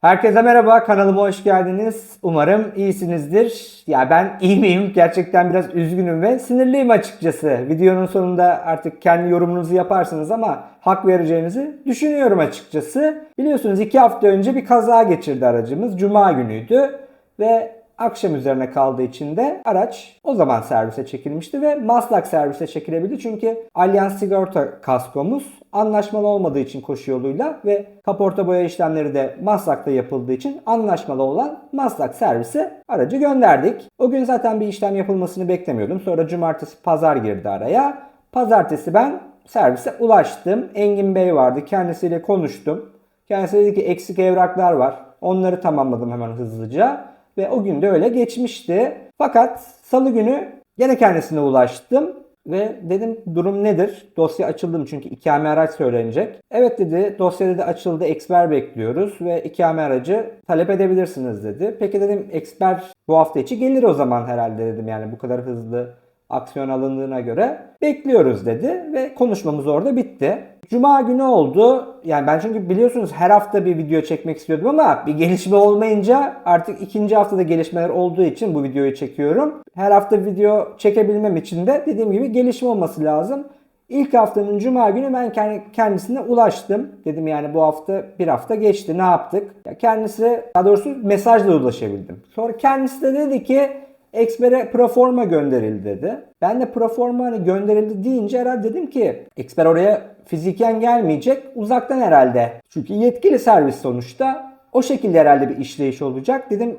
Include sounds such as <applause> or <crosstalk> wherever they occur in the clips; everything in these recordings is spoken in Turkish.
Herkese merhaba, kanalıma hoş geldiniz. Umarım iyisinizdir. Ya ben iyi miyim? Gerçekten biraz üzgünüm ve sinirliyim açıkçası. Videonun sonunda artık kendi yorumunuzu yaparsınız ama hak vereceğinizi düşünüyorum açıkçası. Biliyorsunuz iki hafta önce bir kaza geçirdi aracımız. Cuma günüydü ve akşam üzerine kaldığı için de araç o zaman servise çekilmişti ve Maslak servise çekilebildi. Çünkü Allianz Sigorta kaskomuz anlaşmalı olmadığı için koşu yoluyla ve kaporta boya işlemleri de Maslak'ta yapıldığı için anlaşmalı olan Maslak servise aracı gönderdik. O gün zaten bir işlem yapılmasını beklemiyordum. Sonra cumartesi pazar girdi araya. Pazartesi ben servise ulaştım. Engin Bey vardı. Kendisiyle konuştum. Kendisi dedi ki eksik evraklar var. Onları tamamladım hemen hızlıca. Ve o gün de öyle geçmişti. Fakat salı günü gene kendisine ulaştım. Ve dedim durum nedir? Dosya açıldı mı? Çünkü ikame araç söylenecek. Evet dedi dosya dedi açıldı eksper bekliyoruz ve ikame aracı talep edebilirsiniz dedi. Peki dedim eksper bu hafta içi gelir o zaman herhalde dedim yani bu kadar hızlı aksiyon alındığına göre bekliyoruz dedi ve konuşmamız orada bitti. Cuma günü oldu. Yani ben çünkü biliyorsunuz her hafta bir video çekmek istiyordum ama bir gelişme olmayınca artık ikinci haftada gelişmeler olduğu için bu videoyu çekiyorum. Her hafta video çekebilmem için de dediğim gibi gelişme olması lazım. İlk haftanın cuma günü ben kendisine ulaştım. Dedim yani bu hafta bir hafta geçti ne yaptık? Ya kendisi daha doğrusu mesajla ulaşabildim. Sonra kendisi de dedi ki Expert'e proforma gönderildi dedi. Ben de proforma hani gönderildi deyince herhalde dedim ki Expert oraya fiziken gelmeyecek uzaktan herhalde. Çünkü yetkili servis sonuçta o şekilde herhalde bir işleyiş olacak. Dedim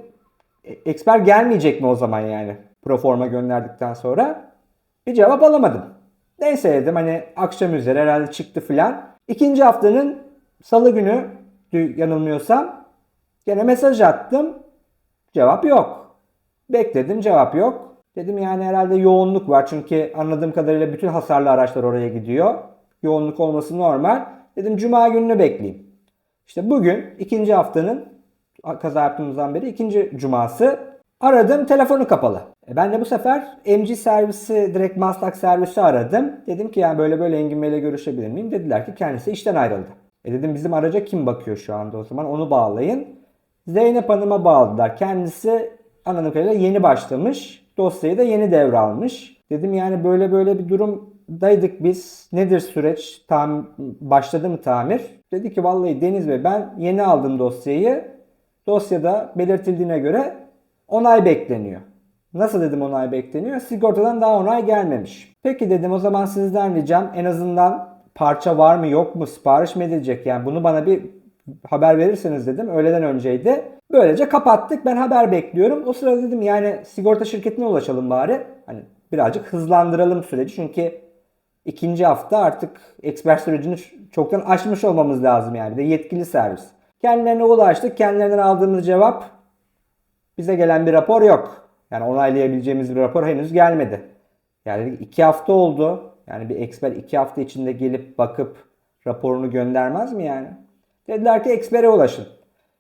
"E, Expert gelmeyecek mi o zaman yani proforma gönderdikten sonra? Bir cevap alamadım. Neyse dedim hani akşam üzeri herhalde çıktı filan. İkinci haftanın salı günü yanılmıyorsam gene mesaj attım. Cevap yok. Bekledim cevap yok. Dedim yani herhalde yoğunluk var. Çünkü anladığım kadarıyla bütün hasarlı araçlar oraya gidiyor. Yoğunluk olması normal. Dedim cuma gününü bekleyeyim. İşte bugün ikinci haftanın kaza yaptığımızdan beri ikinci cuması. Aradım telefonu kapalı. E ben de bu sefer MG servisi direkt Maslak servisi aradım. Dedim ki yani böyle böyle Engin Bey'le görüşebilir miyim? Dediler ki kendisi işten ayrıldı. E dedim bizim araca kim bakıyor şu anda o zaman onu bağlayın. Zeynep Hanım'a bağladılar. Kendisi anladığım kadarıyla yeni başlamış. Dosyayı da yeni devralmış. Dedim yani böyle böyle bir durumdaydık biz. Nedir süreç? Tam başladı mı tamir? Dedi ki vallahi Deniz Bey ben yeni aldım dosyayı. Dosyada belirtildiğine göre onay bekleniyor. Nasıl dedim onay bekleniyor? Sigortadan daha onay gelmemiş. Peki dedim o zaman sizden ricam en azından parça var mı yok mu sipariş mi edilecek? Yani bunu bana bir haber verirseniz dedim. Öğleden önceydi. Böylece kapattık. Ben haber bekliyorum. O sırada dedim yani sigorta şirketine ulaşalım bari. Hani birazcık hızlandıralım süreci. Çünkü ikinci hafta artık expert sürecini çoktan aşmış olmamız lazım yani. De yetkili servis. Kendilerine ulaştık. Kendilerinden aldığımız cevap bize gelen bir rapor yok. Yani onaylayabileceğimiz bir rapor henüz gelmedi. Yani iki hafta oldu. Yani bir expert iki hafta içinde gelip bakıp raporunu göndermez mi yani? Dediler ki ekspere ulaşın.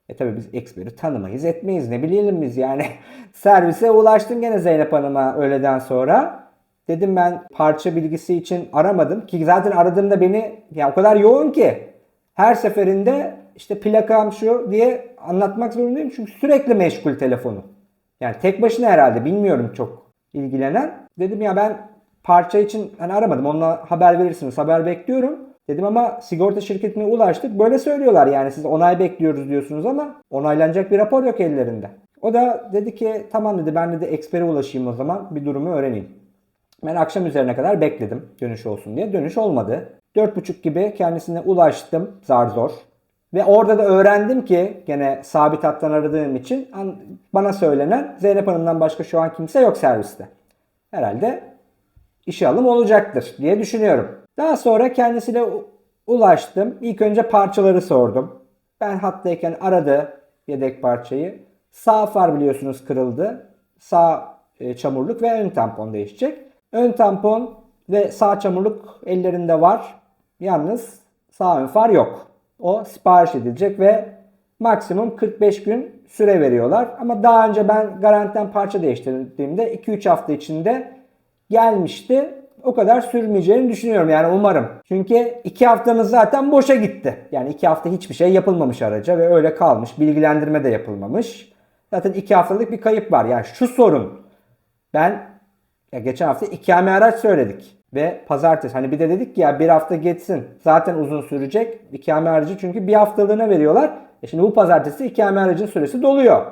E tabi biz eksperi tanımayız etmeyiz ne bilelim biz yani. <laughs> Servise ulaştım gene Zeynep Hanım'a öğleden sonra. Dedim ben parça bilgisi için aramadım ki zaten aradığımda beni ya o kadar yoğun ki her seferinde işte plakam şu diye anlatmak zorundayım çünkü sürekli meşgul telefonu. Yani tek başına herhalde bilmiyorum çok ilgilenen. Dedim ya ben parça için hani aramadım onunla haber verirsiniz haber bekliyorum. Dedim ama sigorta şirketine ulaştık. Böyle söylüyorlar yani siz onay bekliyoruz diyorsunuz ama onaylanacak bir rapor yok ellerinde. O da dedi ki tamam dedi ben de ekspere ulaşayım o zaman bir durumu öğreneyim. Ben akşam üzerine kadar bekledim dönüş olsun diye. Dönüş olmadı. 4.30 gibi kendisine ulaştım zar zor. Ve orada da öğrendim ki gene sabit hattan aradığım için bana söylenen Zeynep Hanım'dan başka şu an kimse yok serviste. Herhalde işe alım olacaktır diye düşünüyorum. Daha sonra kendisine ulaştım. İlk önce parçaları sordum. Ben hattayken aradı yedek parçayı. Sağ far biliyorsunuz kırıldı. Sağ e, çamurluk ve ön tampon değişecek. Ön tampon ve sağ çamurluk ellerinde var. Yalnız sağ ön far yok. O sipariş edilecek ve maksimum 45 gün süre veriyorlar. Ama daha önce ben garantiden parça değiştirdiğimde 2-3 hafta içinde gelmişti. O kadar sürmeyeceğini düşünüyorum yani umarım. Çünkü iki haftamız zaten boşa gitti. Yani iki hafta hiçbir şey yapılmamış araca ve öyle kalmış. Bilgilendirme de yapılmamış. Zaten iki haftalık bir kayıp var. Yani şu sorun. Ben ya geçen hafta ikame araç söyledik. Ve pazartesi hani bir de dedik ki ya bir hafta geçsin. Zaten uzun sürecek. İkame aracı çünkü bir haftalığına veriyorlar. E şimdi bu pazartesi ikame aracın süresi doluyor.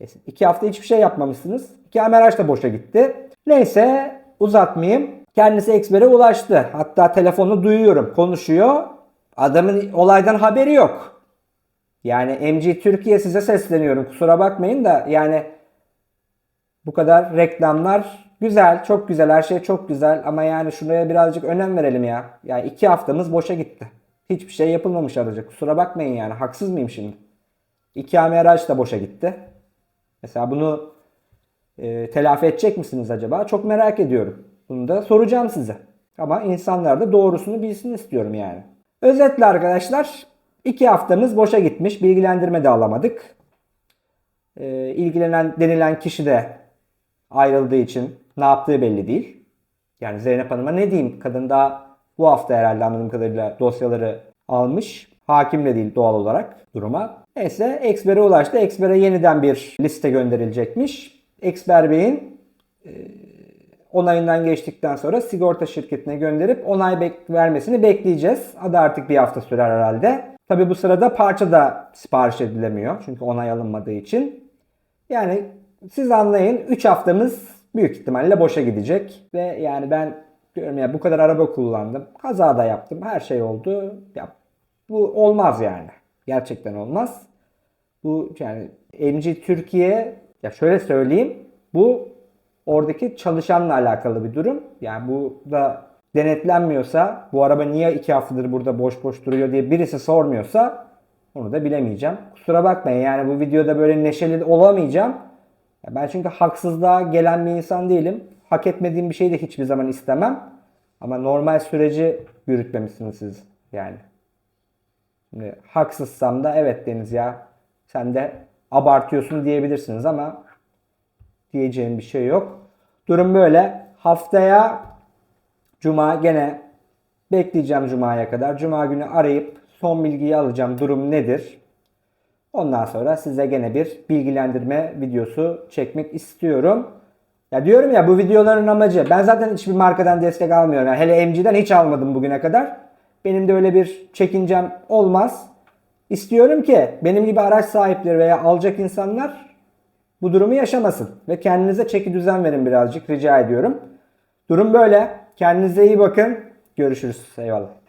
E iki hafta hiçbir şey yapmamışsınız. İkame araç da boşa gitti. Neyse uzatmayayım. Kendisi ekspere ulaştı. Hatta telefonu duyuyorum. Konuşuyor. Adamın olaydan haberi yok. Yani MG Türkiye size sesleniyorum. Kusura bakmayın da yani bu kadar reklamlar güzel, çok güzel, her şey çok güzel ama yani şuraya birazcık önem verelim ya. Yani iki haftamız boşa gitti. Hiçbir şey yapılmamış araca. Kusura bakmayın yani. Haksız mıyım şimdi? İkame araç da boşa gitti. Mesela bunu e, telafi edecek misiniz acaba? Çok merak ediyorum. Bunu da soracağım size. Ama insanlar da doğrusunu bilsin istiyorum yani. Özetle arkadaşlar iki haftamız boşa gitmiş. Bilgilendirme de alamadık. E, ilgilenen denilen kişi de ayrıldığı için ne yaptığı belli değil. Yani Zeynep Hanım'a ne diyeyim? Kadın daha bu hafta herhalde anladığım kadarıyla dosyaları almış. Hakim de değil doğal olarak duruma. Neyse Exper'e ulaştı. Exper'e yeniden bir liste gönderilecekmiş. Exper Bey'in e, onayından geçtikten sonra sigorta şirketine gönderip onay bek- vermesini bekleyeceğiz. Adı artık bir hafta sürer herhalde. Tabi bu sırada parça da sipariş edilemiyor. Çünkü onay alınmadığı için. Yani siz anlayın 3 haftamız büyük ihtimalle boşa gidecek. Ve yani ben diyorum ya bu kadar araba kullandım. Kaza da yaptım. Her şey oldu. Ya bu olmaz yani. Gerçekten olmaz. Bu yani MG Türkiye ya şöyle söyleyeyim. Bu oradaki çalışanla alakalı bir durum. Yani bu da denetlenmiyorsa bu araba niye iki haftadır burada boş boş duruyor diye birisi sormuyorsa onu da bilemeyeceğim. Kusura bakmayın yani bu videoda böyle neşeli olamayacağım. Ya Ben çünkü haksızlığa gelen bir insan değilim. Hak etmediğim bir şeyi de hiçbir zaman istemem. Ama normal süreci yürütmemişsiniz siz yani. Şimdi haksızsam da evet Deniz ya sen de abartıyorsun diyebilirsiniz ama diyeceğim bir şey yok. Durum böyle. Haftaya Cuma gene bekleyeceğim Cuma'ya kadar. Cuma günü arayıp son bilgiyi alacağım. Durum nedir? Ondan sonra size gene bir bilgilendirme videosu çekmek istiyorum. Ya diyorum ya bu videoların amacı ben zaten hiçbir markadan destek almıyorum. Yani hele MG'den hiç almadım bugüne kadar. Benim de öyle bir çekincem olmaz. İstiyorum ki benim gibi araç sahipleri veya alacak insanlar bu durumu yaşamasın. Ve kendinize çeki düzen verin birazcık rica ediyorum. Durum böyle. Kendinize iyi bakın. Görüşürüz. Eyvallah.